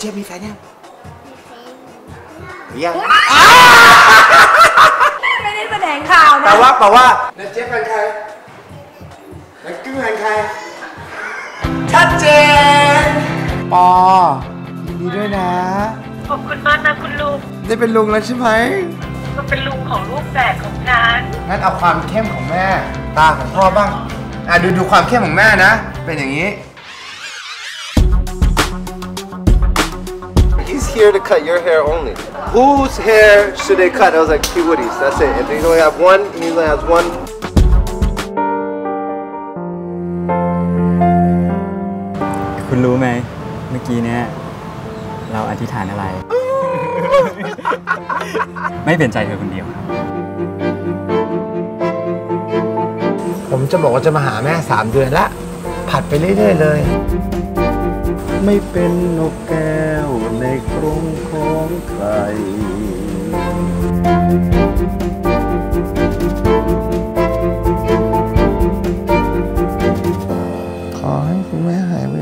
แฟนยังยังไม่ได้แสดงข่าวแปลนะว่าแปลว่านันเจี๊ยบแฟนใครนันกึ้งแฟนใครชัดเจนปอยินดีด้วยนะ ขอบคุณมากนะคุณลุง ได้เป็นลุงแล้วใช่ไหมก็เป็นลุงของลูกแฝดของฉันงั้นเอาความเข้มของแม่ ตาของพ่อบ้าง อะดูดูความเข้มของแม่นะ เป็นอย่างนี้ here to cut your hair only. Whose hair should they cut? I was like, P. Woody's. That's it. If you only have one, he only has one. คุณรู้ไหมเมื่อกี้เนี้ยเราอธิษฐานอะไร ไม่เปลี่ยนใจเธอคนเดียวครับ ผมจะบอกว่าจะมาหาแม่สามเดือนละ ผัดไปเรื่อย ๆ เลย ไม่เป็นนกแก้วในกรงของใคร ขอให้คุณแม่หายไว